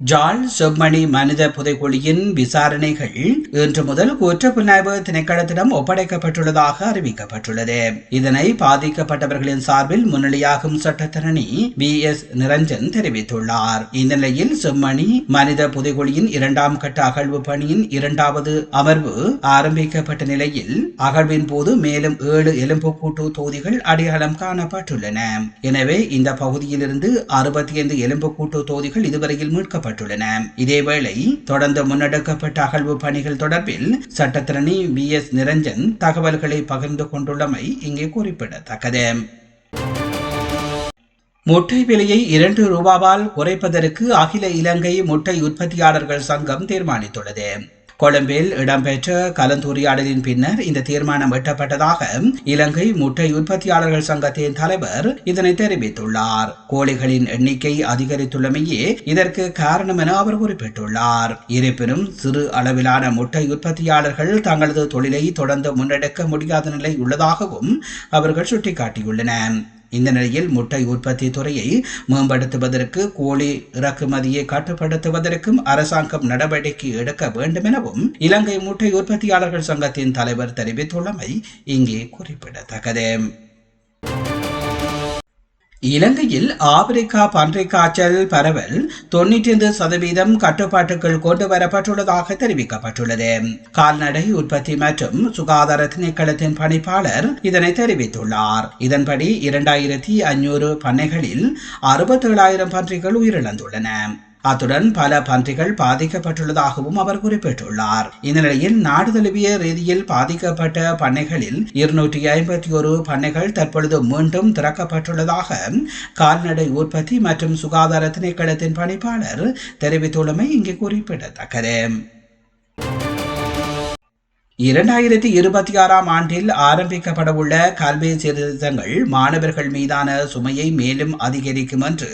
ஜாழ் செம்மணி மனித புதைக்குழியின் விசாரணைகள் இன்று முதல் குற்றப்புலனாய்வு திணைக்களத்திடம் ஒப்படைக்கப்பட்டுள்ளதாக அறிவிக்கப்பட்டுள்ளது. இதனை பாதிக்கப்பட்டவர்களின் சார்பில் முன்னிலையாகும் சட்டத்தரணி பி எஸ் நிரஞ்சன் தெரிவித்துள்ளார். இந்த நிலையில் செம்மணி மனித புதைக்குழியின் இரண்டாம் கட்ட அகழ்வு பணியின் இரண்டாவது அமர்வு ஆரம்பிக்கப்பட்ட நிலையில் அகழ்வின் போது மேலும் ஏழு எலும்புக்கூட்டு தொகுதிகள் அடையாளம் காணப்பட்டுள்ளன. எனவே இந்த பகுதியிலிருந்து அறுபத்தி ஐந்து எலும்புக்கூட்டு தொகுதிகள் இதுவரையில் தெரிவிக்கப்பட்டுள்ளன இதேவேளை தொடர்ந்து முன்னெடுக்கப்பட்ட அகழ்வு பணிகள் தொடர்பில் சட்டத்திரணி பி. எஸ். நிரஞ்சன் தகவல்களை பகிர்ந்து கொண்டுள்ளமை இங்கே குறிப்பிடத்தக்கது. முட்டை விலையை இரண்டு ரூபாவால் குறைப்பதற்கு அகில இலங்கை முட்டை உற்பத்தியாளர்கள் சங்கம் தீர்மானித்துள்ளது. கொழும்பில் இடம்பெற்ற கலந்துரையாடலின் பின்னர் இந்த தீர்மானம் எட்டப்பட்டதாக இலங்கை முட்டை உற்பத்தியாளர்கள் சங்கத்தின் தலைவர் இதனை தெரிவித்துள்ளார். கோழிகளின் எண்ணிக்கை அதிகரித்துள்ளமையே இதற்கு காரணம் என அவர் குறிப்பிட்டுள்ளார். இருப்பினும் சிறு அளவிலான முட்டை உற்பத்தியாளர்கள் தங்களது தொழிலை தொடர்ந்து முன்னெடுக்க முடியாத நிலை உள்ளதாகவும் அவர்கள் சுட்டிக்காட்டியுள்ளனர். இந்த நிலையில் முட்டை உற்பத்தி துறையை மேம்படுத்துவதற்கு கோழி இறக்குமதியை கட்டுப்படுத்துவதற்கும் அரசாங்கம் நடவடிக்கை எடுக்க வேண்டும் எனவும் இலங்கை முட்டை உற்பத்தியாளர்கள் சங்கத்தின் தலைவர் தெரிவித்துள்ளமை இங்கே குறிப்பிடத்தக்கது. இலங்கையில் ஆப்பிரிக்கா பன்றிக் காய்ச்சல் பரவல் தொண்ணூற்றி ஐந்து சதவீதம் கட்டுப்பாட்டுக்குள் கொண்டு வரப்பட்டுள்ளதாக தெரிவிக்கப்பட்டுள்ளது. கால்நடை உற்பத்தி மற்றும் சுகாதார திணைக்களத்தின் பணிப்பாளர் இதனை தெரிவித்துள்ளார். இதன்படி இரண்டாயிரத்தி ஐநூறு பண்ணைகளில் அறுபத்தேழாயிரம் பன்றிகள் உயிரிழந்துள்ளன. அத்துடன் பல பன்றிகள் பாதிக்கப்பட்டுள்ளதாகவும் அவர் குறிப்பிட்டுள்ளார். இந்த நிலையில் நாடு தழுவிய ரீதியில் பாதிக்கப்பட்ட பண்ணைகளில் இருநூற்றி ஐம்பத்தி ஒரு பண்ணைகள் தற்பொழுது மீண்டும் திறக்கப்பட்டுள்ளதாக கால்நடை உற்பத்தி மற்றும் சுகாதார திணைக்களத்தின் பணிப்பாளர் தெரிவித்துள்ளமை இங்கே குறிப்பிடத்தக்கது. இரண்டாயிரத்தி இருபத்தி ஆறாம் ஆண்டில் ஆரம்பிக்கப்படவுள்ள கல்வி சீர்திருத்தங்கள் மாணவர்கள் மீதான சுமையை மேலும் அதிகரிக்கும் என்று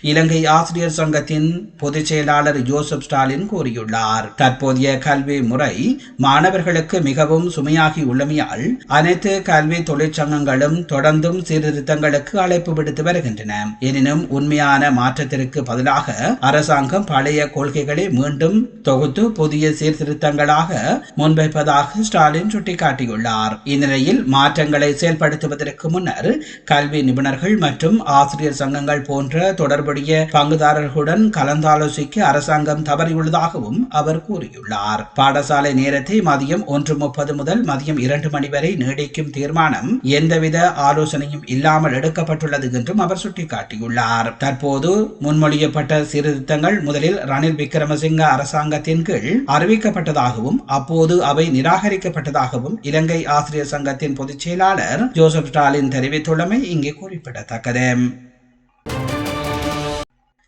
இலங்கை ஆசிரியர் சங்கத்தின் பொதுச் செயலாளர் ஜோசப் ஸ்டாலின் கூறியுள்ளார். தற்போதைய கல்வி முறை மாணவர்களுக்கு மிகவும் சுமையாகி உள்ளமையால் அனைத்து கல்வி தொழிற்சங்கங்களும் தொடர்ந்தும் சீர்திருத்தங்களுக்கு அழைப்பு விடுத்து வருகின்றன. எனினும் உண்மையான மாற்றத்திற்கு பதிலாக அரசாங்கம் பழைய கொள்கைகளை மீண்டும் தொகுத்து புதிய சீர்திருத்தங்களாக முன்வைப்பதாக இருப்பதாக ஸ்டாலின் சுட்டிக்காட்டியுள்ளார். இந்நிலையில் மாற்றங்களை செயல்படுத்துவதற்கு முன்னர் கல்வி நிபுணர்கள் மற்றும் ஆசிரியர் சங்கங்கள் போன்ற தொடர்புடைய பங்குதாரர்களுடன் கலந்தாலோசிக்க அரசாங்கம் தவறியுள்ளதாகவும் அவர் கூறியுள்ளார். பாடசாலை நேரத்தை மதியம் ஒன்று முப்பது முதல் மதியம் இரண்டு மணி வரை நீடிக்கும் தீர்மானம் எந்தவித ஆலோசனையும் இல்லாமல் எடுக்கப்பட்டுள்ளது என்றும் அவர் சுட்டிக்காட்டியுள்ளார். தற்போது முன்மொழியப்பட்ட சீர்திருத்தங்கள் முதலில் ரணில் விக்ரமசிங்க அரசாங்கத்தின் கீழ் அறிவிக்கப்பட்டதாகவும் அப்போது அவை நிரா நிராகரிக்கப்பட்டதாகவும் இலங்கை ஆசிரியர் சங்கத்தின் பொதுச் செயலாளர் ஜோசப் ஸ்டாலின் தெரிவித்துள்ளமை இங்கே குறிப்பிடத்தக்கது.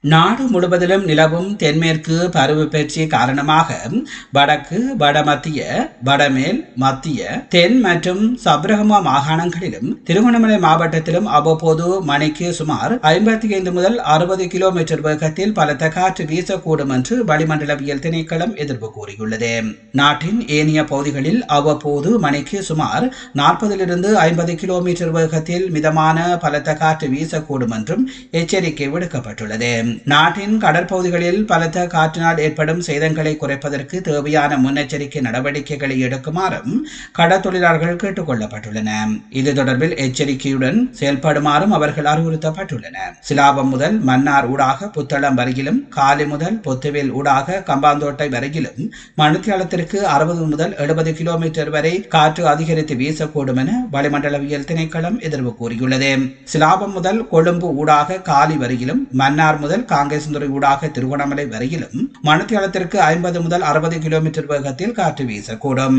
நாடு முழுவதிலும் நிலவும் தென்மேற்கு பருவப்பெயர்ச்சி காரணமாக வடக்கு வடமத்திய வடமேல் மத்திய தென் மற்றும் சப்ரகமா மாகாணங்களிலும் திருவண்ணாமலை மாவட்டத்திலும் அவ்வப்போது மணிக்கு சுமார் ஐம்பத்தி ஐந்து முதல் அறுபது கிலோமீட்டர் வேகத்தில் பலத்த காற்று வீசக்கூடும் என்று வளிமண்டலவியல் திணைக்களம் எதிர்ப்பு கூறியுள்ளது. நாட்டின் ஏனைய பகுதிகளில் அவ்வப்போது மணிக்கு சுமார் நாற்பதிலிருந்து ஐம்பது கிலோமீட்டர் வேகத்தில் மிதமான பலத்த காற்று வீசக்கூடும் என்றும் எச்சரிக்கை விடுக்கப்பட்டுள்ளது. நாட்டின் கடற்பகுதிகளில் பலத்த காற்றினால் ஏற்படும் சேதங்களை குறைப்பதற்கு தேவையான முன்னெச்சரிக்கை நடவடிக்கைகளை எடுக்குமாறும் கடற்தொழிலாளர்கள் கேட்டுக் கொள்ளப்பட்டுள்ளன இது தொடர்பில் எச்சரிக்கையுடன் செயல்படுமாறும் அவர்கள் அறிவுறுத்தப்பட்டுள்ளனர் சிலாபம் முதல் மன்னார் ஊடாக புத்தளம் வரையிலும் காலி முதல் பொத்துவேல் ஊடாக கம்பாந்தோட்டை வரையிலும் மணித்தியாலத்திற்கு அறுபது முதல் எழுபது கிலோமீட்டர் வரை காற்று அதிகரித்து வீசக்கூடும் என வளிமண்டலவியல் திணைக்களம் எதிர்வு கூறியுள்ளது. சிலாபம் முதல் கொழும்பு ஊடாக காலி வரையிலும் மன்னார் முதல் காங்கேசந்துறை ஊடாக திருவண்ணாமலை வரையிலும் மணித்தியாலத்திற்கு ஐம்பது முதல் அறுபது கிலோமீட்டர் வேகத்தில் காற்று வீசக்கூடும்.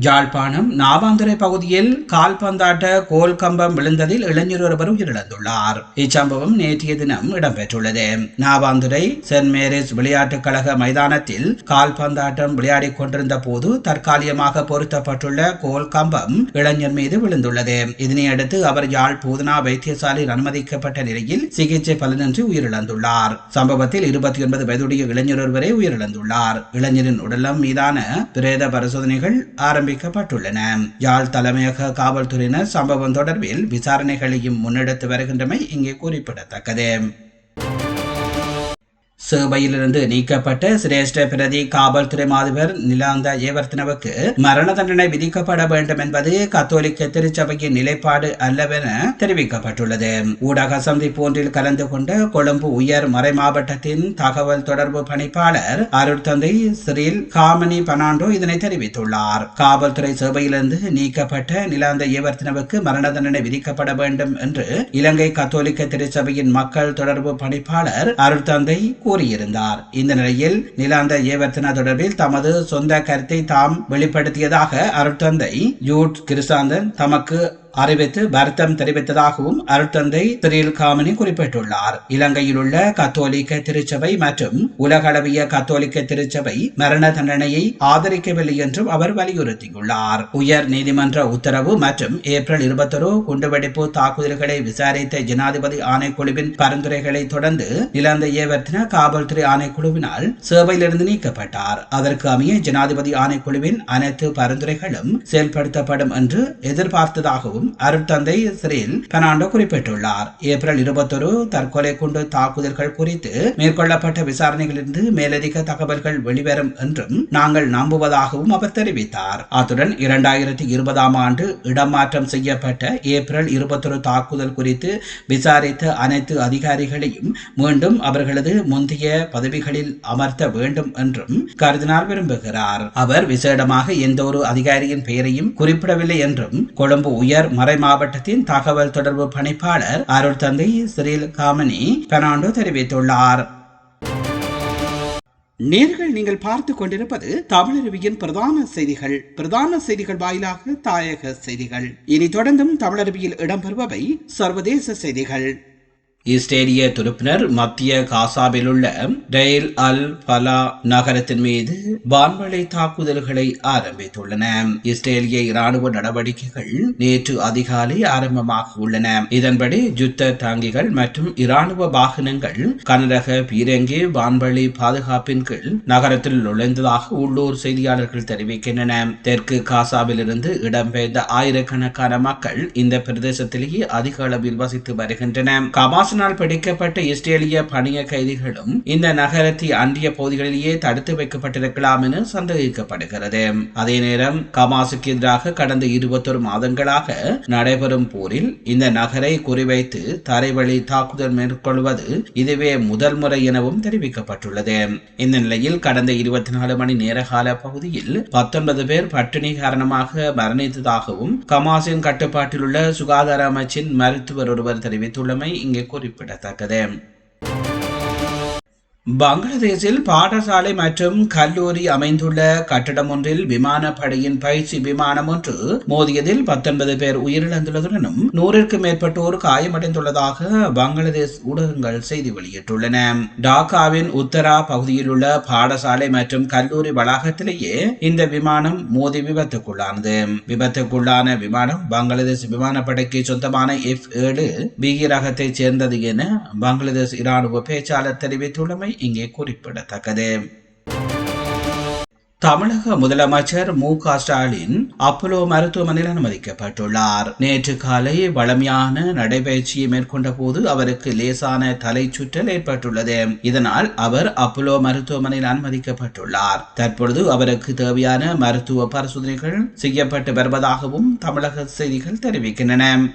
யாழ்ப்பாணம் நாவாந்துறை பகுதியில் கால்பந்தாட்ட கோல் கம்பம் விழுந்ததில் இளைஞர் ஒருவர் உயிரிழந்துள்ளார். இச்சம்பவம் நேற்றைய தினம் இடம்பெற்றுள்ளது. நாவாந்துறை சென்ட் மேரிஸ் விளையாட்டுக் கழக மைதானத்தில் கால்பந்தாட்டம் விளையாடிக் கொண்டிருந்த போது தற்காலிகமாக பொருத்தப்பட்டுள்ள கோல் கம்பம் இளைஞர் மீது விழுந்துள்ளது. இதனையடுத்து அவர் யாழ் பூதனா வைத்தியசாலையில் அனுமதிக்கப்பட்ட நிலையில் சிகிச்சை பலனின்றி உயிரிழந்துள்ளார். சம்பவத்தில் இருபத்தி ஒன்பது வயதுடைய இளைஞர் ஒருவரை உயிரிழந்துள்ளார். இளைஞரின் உடலம் மீதான பிரேத பரிசோதனைகள் ஆரம்ப ஆரம்பிக்கப்பட்டுள்ளன. யாழ் தலைமையக காவல்துறையினர் சம்பவம் தொடர்பில் விசாரணைகளையும் முன்னெடுத்து வருகின்றமை இங்கே குறிப்பிடத்தக்கது. சேவையிலிருந்து நீக்கப்பட்ட சிரேஷ்ட பிரதி காவல்துறை மாதிபர் நிலாந்த ஏவர்த்தனவுக்கு மரண தண்டனை விதிக்கப்பட வேண்டும் என்பது கத்தோலிக்க திருச்சபையின் நிலைப்பாடு அல்லவென தெரிவிக்கப்பட்டுள்ளது. ஊடக சந்திப்பு ஒன்றில் கலந்து கொண்ட கொழும்பு உயர் மறை மாவட்டத்தின் தகவல் தொடர்பு பணிப்பாளர் அருட்தந்தை சிறில் காமனி பனாண்டோ இதனை தெரிவித்துள்ளார். காவல்துறை சேவையிலிருந்து நீக்கப்பட்ட நிலாந்த ஏவர்த்தனவுக்கு மரண தண்டனை விதிக்கப்பட வேண்டும் என்று இலங்கை கத்தோலிக்க திருச்சபையின் மக்கள் தொடர்பு பணிப்பாளர் அருட்தந்தை கூறியிருந்தார். இந்த நிலையில் நிலாந்த ஏவர்த்தனா தொடர்பில் தமது சொந்த கருத்தை தாம் வெளிப்படுத்தியதாக அருட்தந்தை யூட் கிருசாந்தன் தமக்கு அறிவித்து வருத்தம் தெரிவித்ததாகவும் அருட்தந்தை திரில் காமினி குறிப்பிட்டுள்ளார். இலங்கையில் உள்ள கத்தோலிக்க திருச்சபை மற்றும் உலகளவிய கத்தோலிக்க திருச்சபை மரண தண்டனையை ஆதரிக்கவில்லை என்றும் அவர் வலியுறுத்தியுள்ளார். உயர் நீதிமன்ற உத்தரவு மற்றும் ஏப்ரல் இருபத்தொரு குண்டுவெடிப்பு தாக்குதல்களை விசாரித்த ஜனாதிபதி ஆணைக்குழுவின் பரிந்துரைகளை தொடர்ந்து நிலந்த ஏவர்த்தின காவல்துறை ஆணைக்குழுவினால் சேவையிலிருந்து நீக்கப்பட்டார். அதற்கு அமைய ஜனாதிபதி ஆணைக்குழுவின் அனைத்து பரிந்துரைகளும் செயல்படுத்தப்படும் என்று எதிர்பார்த்ததாகவும் என்றும் அருட்தந்தை சிறில் பெர்னாண்டோ குறிப்பிட்டுள்ளார். ஏப்ரல் இருபத்தொரு தற்கொலை குண்டு தாக்குதல்கள் குறித்து மேற்கொள்ளப்பட்ட விசாரணைகளிலிருந்து மேலதிக தகவல்கள் வெளிவரும் என்றும் நாங்கள் நம்புவதாகவும் அவர் தெரிவித்தார். அத்துடன் இரண்டாயிரத்தி இருபதாம் ஆண்டு இடமாற்றம் செய்யப்பட்ட ஏப்ரல் இருபத்தொரு தாக்குதல் குறித்து விசாரித்த அனைத்து அதிகாரிகளையும் மீண்டும் அவர்களது முந்தைய பதவிகளில் அமர்த்த வேண்டும் என்றும் கருதினார் விரும்புகிறார். அவர் விசேடமாக எந்த ஒரு அதிகாரியின் பெயரையும் குறிப்பிடவில்லை என்றும் கொழும்பு உயர் மறை மாவட்டத்தின் தகவல் தொடர்பு பணிப்பாளர் அருள் தந்தை சிறில் காமனி பெர்னாண்டோ தெரிவித்துள்ளார். நேர்கள் நீங்கள் பார்த்து கொண்டிருப்பது தமிழருவியின் பிரதான செய்திகள். பிரதான செய்திகள் வாயிலாக தாயக செய்திகள். இனி தொடர்ந்தும் தமிழருவியில் இடம்பெறுபவை சர்வதேச செய்திகள். இஸ்ரேலிய துருப்பினர் மத்திய காசாவில் உள்ள டெயில் அல் பலா நகரத்தின் மீது வான்வழி தாக்குதல்களை ஆரம்பித்துள்ளன. இஸ்ரேலிய இராணுவ நடவடிக்கைகள் நேற்று அதிகாலை ஆரம்பமாக உள்ளன. இதன்படி யுத்த தாங்கிகள் மற்றும் இராணுவ வாகனங்கள் கனரக பீரங்கி வான்வழி பாதுகாப்பின் கீழ் நகரத்தில் நுழைந்ததாக உள்ளூர் செய்தியாளர்கள் தெரிவிக்கின்றன. தெற்கு காசாவிலிருந்து இடம்பெயர்ந்த ஆயிரக்கணக்கான மக்கள் இந்த பிரதேசத்திலேயே அதிக அளவில் வசித்து வருகின்றன கமாஸ் அரசினால் பிடிக்கப்பட்ட இஸ்ரேலிய பணிய கைதிகளும் இந்த நகரத்தை அன்றிய பகுதிகளிலேயே தடுத்து வைக்கப்பட்டிருக்கலாம் என சந்தேகிக்கப்படுகிறது. அதே நேரம் கமாசுக்கு எதிராக கடந்த இருபத்தொரு மாதங்களாக நடைபெறும் போரில் இந்த நகரை குறிவைத்து தரைவழி தாக்குதல் மேற்கொள்வது இதுவே முதல் முறை எனவும் தெரிவிக்கப்பட்டுள்ளது. இந்த நிலையில் கடந்த இருபத்தி நாலு மணி நேர கால பகுதியில் பத்தொன்பது பேர் பட்டினி காரணமாக மரணித்ததாகவும் கமாசின் கட்டுப்பாட்டில் உள்ள சுகாதார அமைச்சின் மருத்துவர் ஒருவர் தெரிவித்துள்ளமை இங்கே குறிப்பிடத்தக்கது. பங்களாதேஷில் பாடசாலை மற்றும் கல்லூரி அமைந்துள்ள கட்டடம் ஒன்றில் விமானப்படையின் பயிற்சி விமானம் ஒன்று மோதியதில் பத்தொன்பது பேர் உயிரிழந்துள்ளதுடனும் நூறிற்கும் மேற்பட்டோர் காயமடைந்துள்ளதாக பங்களாதேஷ் ஊடகங்கள் செய்தி வெளியிட்டுள்ளன. டாக்காவின் உத்தரா பகுதியில் உள்ள பாடசாலை மற்றும் கல்லூரி வளாகத்திலேயே இந்த விமானம் மோதி விபத்துக்குள்ளானது. விபத்துக்குள்ளான விமானம் பங்களாதேஷ் விமானப்படைக்கு சொந்தமான எஃப் ஏழு பிகி ரகத்தைச் சேர்ந்தது என பங்களாதேஷ் இராணுவ பேச்சாளர் தெரிவித்துள்ளமை இங்கே குறிப்பிடத்தக்கது. தமிழக முதலமைச்சர் மு க ஸ்டாலின் அப்போலோ மருத்துவமனையில் அனுமதிக்கப்பட்டுள்ளார். நேற்று காலை வளமையான நடைபயிற்சியை மேற்கொண்ட போது அவருக்கு லேசான தலை சுற்றல் ஏற்பட்டுள்ளது. இதனால் அவர் அப்போலோ மருத்துவமனையில் அனுமதிக்கப்பட்டுள்ளார். தற்பொழுது அவருக்கு தேவையான மருத்துவ பரிசோதனைகள் செய்யப்பட்டு வருவதாகவும் தமிழக செய்திகள் தெரிவிக்கின்றன.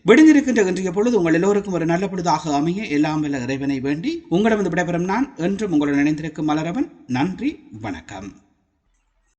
விடுந்திருக்கின்ற இன்றைய பொழுது உங்கள் எல்லோருக்கும் ஒரு நல்ல பொழுதாக அமைய எல்லாம் வல்ல இறைவனை வேண்டி உங்களிடம் விடைபெறும் நான் என்றும் உங்களுடன் நினைந்திருக்கும் மலரவன். நன்றி வணக்கம்.